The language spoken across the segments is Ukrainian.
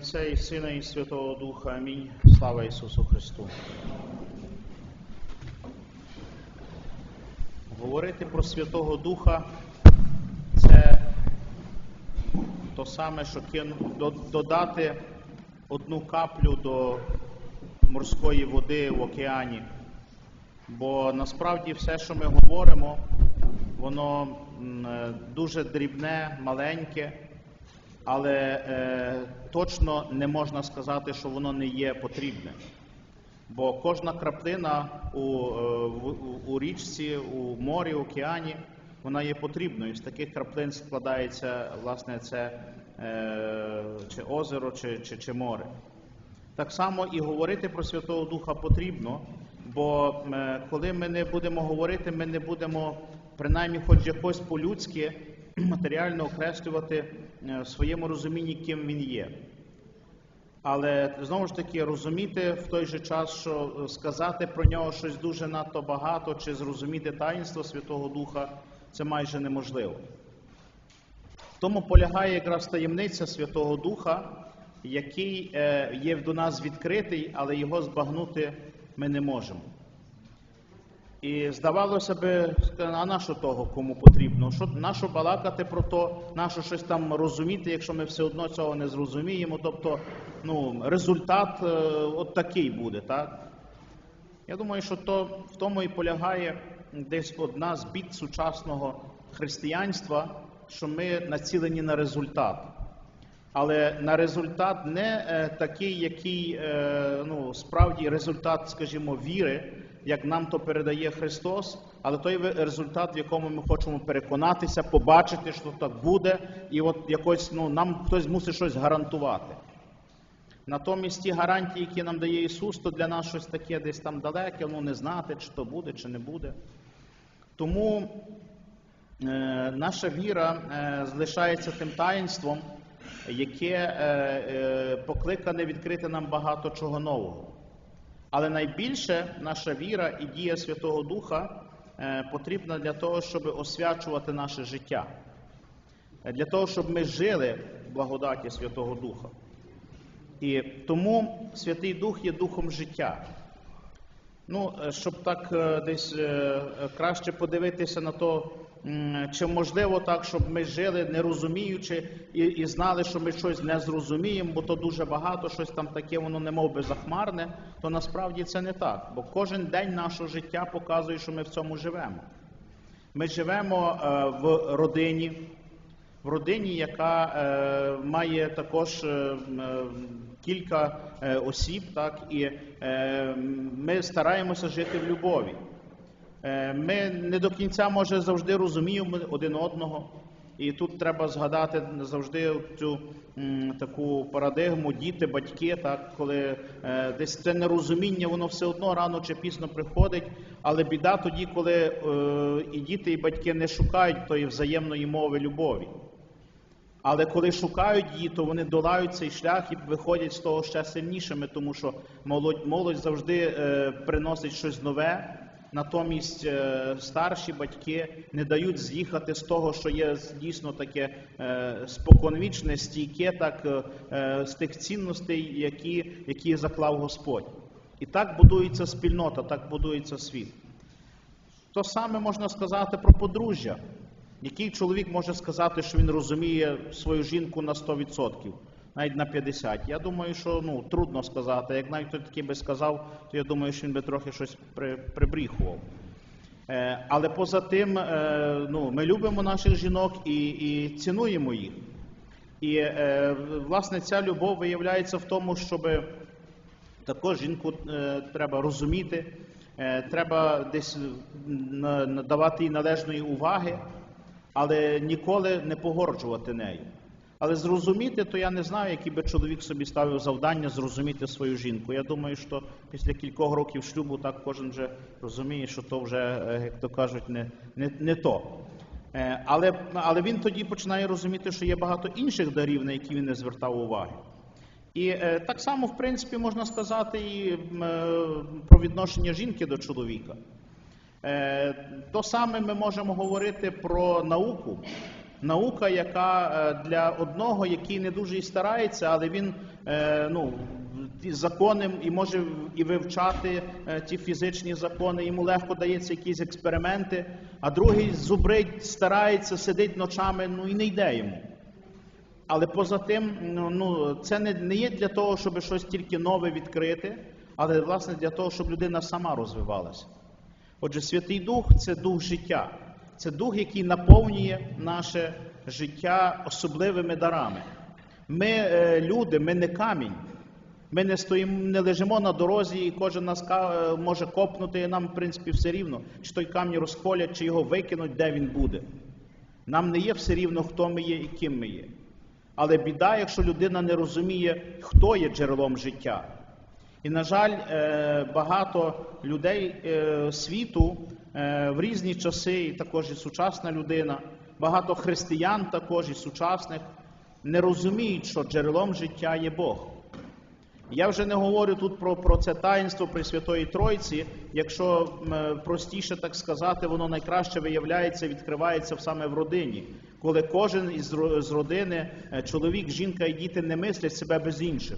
Отця і Сина, і Святого Духа. Амінь. Слава Ісусу Христу. Говорити про Святого Духа це то саме, що додати одну каплю до морської води в океані. Бо насправді все, що ми говоримо, воно е, дуже дрібне, маленьке, але е, точно не можна сказати, що воно не є потрібне. Бо кожна краплина у, е, в- у річці, у морі, океані, вона є потрібною. З таких краплин складається власне це е, чи озеро, чи, чи, чи море. Так само і говорити про Святого Духа потрібно, бо е, коли ми не будемо говорити, ми не будемо принаймні хоч якось по-людськи матеріально окреслювати е, в своєму розумінні, ким він є. Але знову ж таки розуміти в той же час, що е, сказати про нього щось дуже надто багато, чи зрозуміти таїнство Святого Духа це майже неможливо. Тому полягає якраз таємниця Святого Духа, який е, є до нас відкритий, але його збагнути ми не можемо. І здавалося би, а на що того кому потрібно? Що, на що балакати про то, на що щось там розуміти, якщо ми все одно цього не зрозуміємо. Тобто, ну, результат е, от такий буде, так? Я думаю, що то в тому і полягає десь одна з бід сучасного християнства, що ми націлені на результат. Але на результат не е, такий, який е, ну, справді результат, скажімо, віри, як нам то передає Христос, але той результат, в якому ми хочемо переконатися, побачити, що так буде, і от якось ну, нам хтось мусить щось гарантувати. Натомість ті гарантії, які нам дає Ісус, то для нас щось таке десь там далеке, ну не знати, чи то буде, чи не буде. Тому е, наша віра е, залишається тим таїнством, яке е, е, покликане відкрити нам багато чого нового. Але найбільше наша віра і дія Святого Духа е, потрібна для того, щоб освячувати наше життя, Е, для того, щоб ми жили в благодаті Святого Духа. І тому Святий Дух є духом життя. Ну, е, щоб так десь краще подивитися на то, чи можливо так, щоб ми жили не розуміючи і, і знали, що ми щось не зрозуміємо, бо то дуже багато, щось там таке, воно не би захмарне, то насправді це не так. Бо кожен день нашого життя показує, що ми в цьому живемо. Ми живемо е, в родині, в родині, яка е, має також е, е, кілька е, осіб, так, і е, ми стараємося жити в любові. Е, ми не до кінця, може, завжди розуміємо один одного. І тут треба згадати завжди цю таку парадигму діти, батьки, так, коли е, десь це нерозуміння, воно все одно рано чи пізно приходить. Але біда тоді, коли е, і діти, і батьки не шукають тої взаємної мови любові. Але коли шукають її, то вони долають цей шлях і виходять з того ще сильнішими, тому що молодь, молодь завжди е, приносить щось нове. Натомість е, старші батьки не дають з'їхати з того, що є дійсно таке е, споконвічне, стійке, так е, з тих цінностей, які, які заклав Господь. І так будується спільнота, так будується світ. То саме можна сказати про подружжя. Який чоловік може сказати, що він розуміє свою жінку на 100%, навіть на 50%? Я думаю, що ну, трудно сказати. Як навіть хто такий би сказав, то я думаю, що він би трохи щось при, прибріхував. Е, але поза тим, е, ну, ми любимо наших жінок і, і цінуємо їх. І е, власне ця любов виявляється в тому, щоб також жінку е, треба розуміти, е, треба десь на- надавати їй належної уваги, але ніколи не погорджувати нею. Але зрозуміти, то я не знаю, який би чоловік собі ставив завдання зрозуміти свою жінку. Я думаю, що після кількох років шлюбу так кожен вже розуміє, що то вже, е, як то кажуть, не, не, не то. Е, Але, але він тоді починає розуміти, що є багато інших дарів, на які він не звертав уваги. І е, так само, в принципі, можна сказати і про відношення жінки до чоловіка. То саме ми можемо говорити про науку. Наука, яка е, для одного, який не дуже і старається, але він е, ну, ті закони і може і вивчати е, ті фізичні закони, йому легко дається якісь експерименти, а другий зубрить, старається, сидить ночами, ну і не йде йому. Але поза тим, ну, ну це не, не є для того, щоб щось тільки нове відкрити, але власне для того, щоб людина сама розвивалася. Отже, Святий Дух це дух життя, це дух, який наповнює наше життя особливими дарами. Ми е, люди, ми не камінь. Ми не стоїмо, не лежимо на дорозі, і кожен нас е, може копнути, і нам, в принципі, все рівно, чи той камінь розколять, чи його викинуть, де він буде. Нам не є все рівно, хто ми є і ким ми є. Але біда, якщо людина не розуміє, хто є джерелом життя. І, на жаль, е, багато людей е, світу в різні часи, і також і сучасна людина, багато християн також і сучасних, не розуміють, що джерелом життя є Бог. Я вже не говорю тут про, про це таїнство Пресвятої Тройці. Якщо е, простіше так сказати, воно найкраще виявляється, відкривається саме в родині, коли кожен із з родини, е, чоловік, жінка і діти не мислять себе без інших.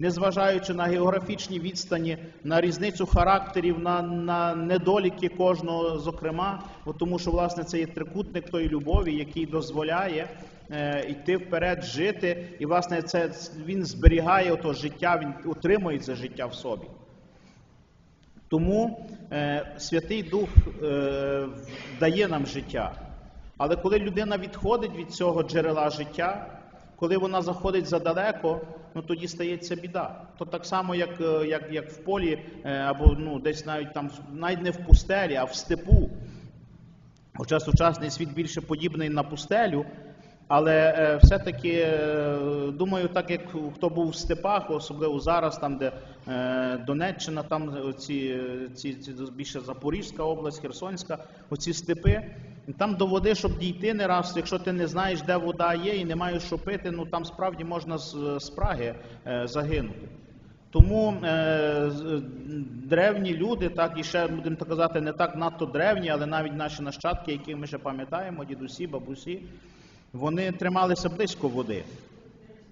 Незважаючи на географічні відстані, на різницю характерів, на, на недоліки кожного, зокрема, тому що власне це є трикутник тої любові, який дозволяє е, йти вперед, жити, і власне це він зберігає ото життя, він утримує це життя в собі. Тому е, Святий Дух е, дає нам життя. Але коли людина відходить від цього джерела життя, коли вона заходить задалеко, ну тоді стається біда. То так само, як, е, як, як в полі, е, або ну, десь навіть там, навіть не в пустелі, а в степу. Хоча сучасний світ більше подібний на пустелю, але е, все-таки думаю, так як хто був в степах, особливо зараз, там, де Донеччина, там ці, ці, ці більше Запорізька область, Херсонська, оці степи. Там до води, щоб дійти не раз, якщо ти не знаєш, де вода є і не маєш що пити, ну там справді можна з спраги е, загинути. Тому е, древні люди, так і ще будемо так казати, не так надто древні, але навіть наші нащадки, яких ми ще пам'ятаємо, дідусі, бабусі, вони трималися близько води.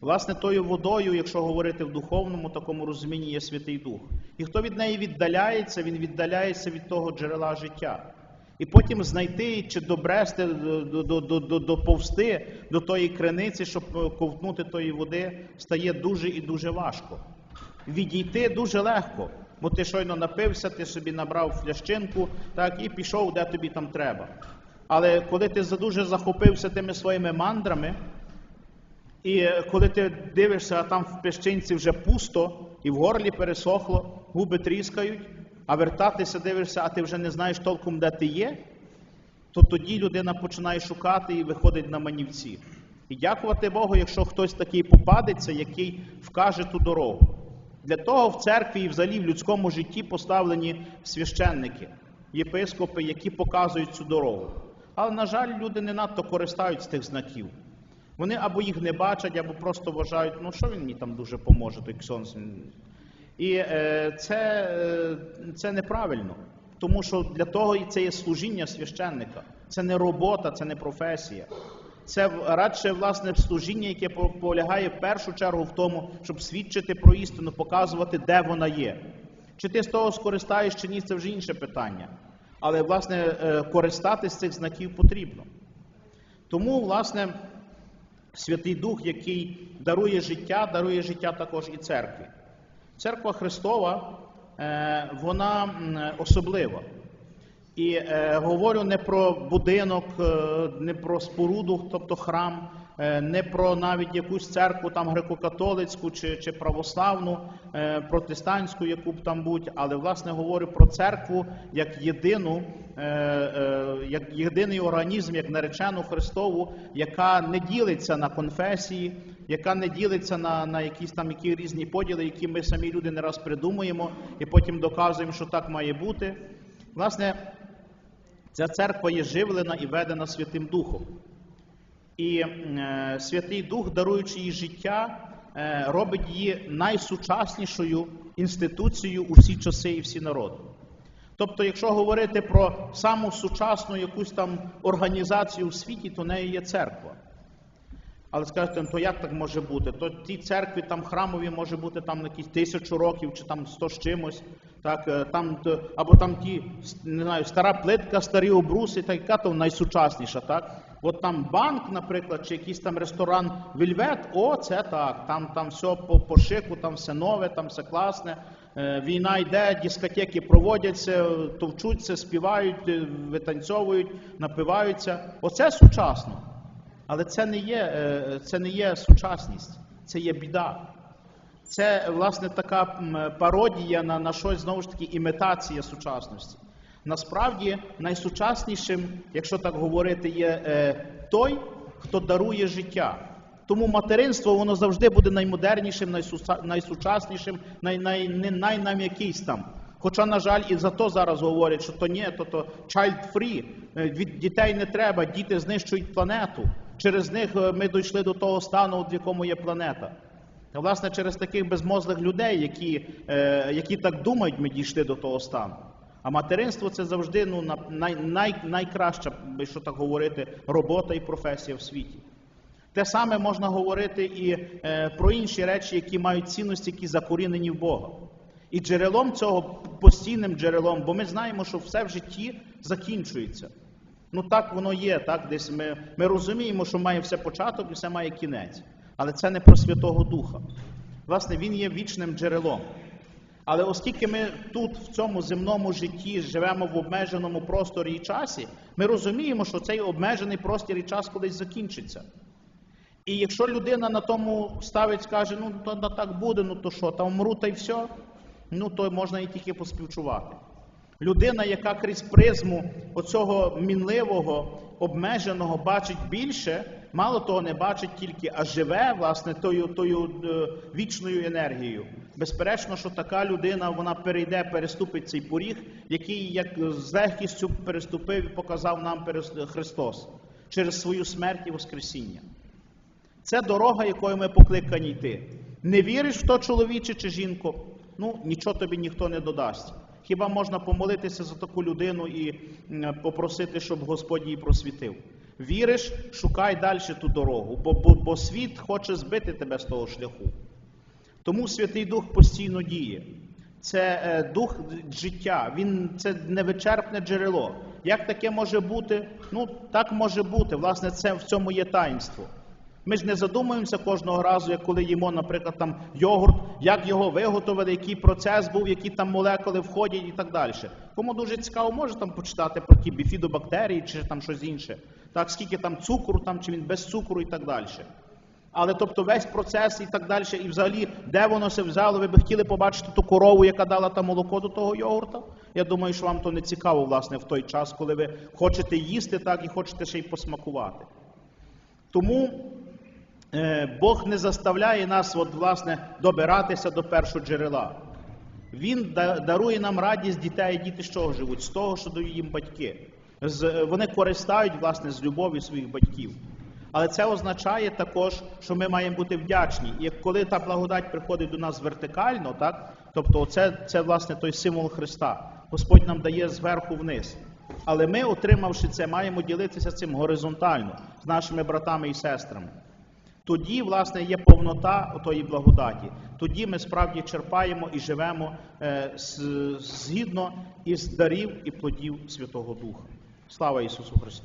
Власне, тою водою, якщо говорити в духовному такому розумінні, є Святий Дух. І хто від неї віддаляється, він віддаляється від того джерела життя. І потім знайти чи добрести, до- до- до- тої криниці, щоб ковтнути тої води, стає дуже і дуже важко. Відійти дуже легко, бо ти щойно напився, ти собі набрав флящинку, так, і пішов, де тобі там треба. Але коли ти задуже захопився тими своїми мандрами, і е, коли ти дивишся, а там в пещинці вже пусто, і в горлі пересохло, губи тріскають, а вертатися дивишся, а ти вже не знаєш толком, де ти є, то тоді людина починає шукати і виходить на манівці. І дякувати Богу, якщо хтось такий попадеться, який вкаже ту дорогу. Для того в церкві і взагалі в людському житті поставлені священники, єпископи, які показують цю дорогу. Але, на жаль, люди не надто користують з тих знаків. Вони або їх не бачать, або просто вважають, ну що він мені там дуже поможе, той ксьонс. І е, це, е, це неправильно, тому що для того і це є служіння священника. Це не робота, це не професія. Це радше власне служіння, яке полягає в першу чергу в тому, щоб свідчити про істину, показувати, де вона є. Чи ти з того скористаєш чи ні, це вже інше питання. Але власне е, користатись цих знаків потрібно. Тому, власне, Святий Дух, який дарує життя, дарує життя також і церкві. Церква Христова, е, вона особлива. І е, говорю не про будинок, е, не про споруду, тобто храм, не про навіть якусь церкву там греко-католицьку чи, чи православну, протестантську, яку б там будь, але власне говорю про церкву як єдину, як єдиний організм, як наречену Христову, яка не ділиться на конфесії, яка не ділиться на, на якісь там які різні поділи, які ми самі люди не раз придумуємо і потім доказуємо, що так має бути. Власне, Ця церква є живлена і ведена Святим Духом. І е, Святий Дух, даруючи їй життя, е, робить її найсучаснішою інституцією у всі часи і всі народи. Тобто, якщо говорити про саму сучасну якусь там організацію у світі, то нею є церква. Але скажете, ну то як так може бути? То ті церкві там храмові може бути там якісь тисячу років чи там сто з чимось, так е, там то- або там ті не знаю, стара плитка, старі обруси, та яка то найсучасніша, так? От там банк, наприклад, чи якийсь там ресторан Вільвет, о, це так. Там там все по, по шику, там все нове, там все класне. Е, Війна йде, дискотеки проводяться, товчуться, співають, е, витанцьовують, напиваються. Оце сучасно. Але це не є, е, це не є сучасність, це є біда. Це, власне, така пародія на, на щось, знову ж таки, імітація сучасності. Насправді, найсучаснішим, якщо так говорити, є е, той, хто дарує життя. Тому материнство воно завжди буде наймодернішим, найсучаснішим, най, най, най, там. Хоча, на жаль, і за то зараз говорять, що то ні, то то child free, е, від дітей не треба, діти знищують планету. Через них е, ми дійшли до того стану, в якому є планета. Та, власне, через таких безмозлих людей, які, е, які так думають, ми дійшли до того стану. А материнство це завжди ну, най, най, найкраща, якщо так говорити, робота і професія в світі. Те саме можна говорити і е, про інші речі, які мають цінності, які закорінені в Бога. І джерелом цього постійним джерелом, бо ми знаємо, що все в житті закінчується. Ну так воно є, так десь ми, ми розуміємо, що має все початок і все має кінець. Але це не про Святого Духа. Власне, він є вічним джерелом. Але оскільки ми тут, в цьому земному житті, живемо в обмеженому просторі і часі, ми розуміємо, що цей обмежений простір і час колись закінчиться. І якщо людина на тому ставить, скаже, ну то так буде, ну то що, там вмру та й все, ну то можна і тільки поспівчувати. Людина, яка крізь призму оцього мінливого, обмеженого бачить більше, мало того не бачить тільки, а живе власне тою, тою е, вічною енергією. Безперечно, що така людина вона перейде, переступить цей поріг, який як з легкістю переступив і показав нам Христос через свою смерть і Воскресіння. Це дорога, якою ми покликані йти. Не віриш в то чоловіче чи жінку, ну нічого тобі ніхто не додасть. Хіба можна помолитися за таку людину і попросити, щоб Господь її просвітив? Віриш, шукай далі ту дорогу, бо, бо, бо світ хоче збити тебе з того шляху. Тому Святий Дух постійно діє. Це е, дух життя, він це невичерпне джерело. Як таке може бути? Ну так може бути. Власне, це в цьому є таїнство. Ми ж не задумуємося кожного разу, як коли їмо, наприклад, там йогурт, як його виготовили, який процес був, які там молекули входять і так далі. Кому дуже цікаво, може там почитати про ті біфідобактерії чи там щось інше. Так, скільки там цукру, там чи він без цукру і так далі. Але тобто весь процес і так далі, і взагалі, де воно се взяло, ви би хотіли побачити ту корову, яка дала там молоко до того йогурта? Я думаю, що вам то не цікаво, власне, в той час, коли ви хочете їсти так і хочете ще й посмакувати. Тому Бог не заставляє нас, от, власне, добиратися до першого джерела. Він дарує нам радість дітей, і діти з чого живуть? З того, що дають їм батьки. З, е, вони користають власне з любові своїх батьків. Але це означає також, що ми маємо бути вдячні. І коли та благодать приходить до нас вертикально, так тобто це, це власне той символ Христа. Господь нам дає зверху вниз. Але ми, отримавши це, маємо ділитися цим горизонтально з нашими братами і сестрами. Тоді, власне, є повнота отої благодаті. Тоді ми справді черпаємо і живемо е, згідно із дарів і плодів Святого Духа. Слава Ісусу Христу!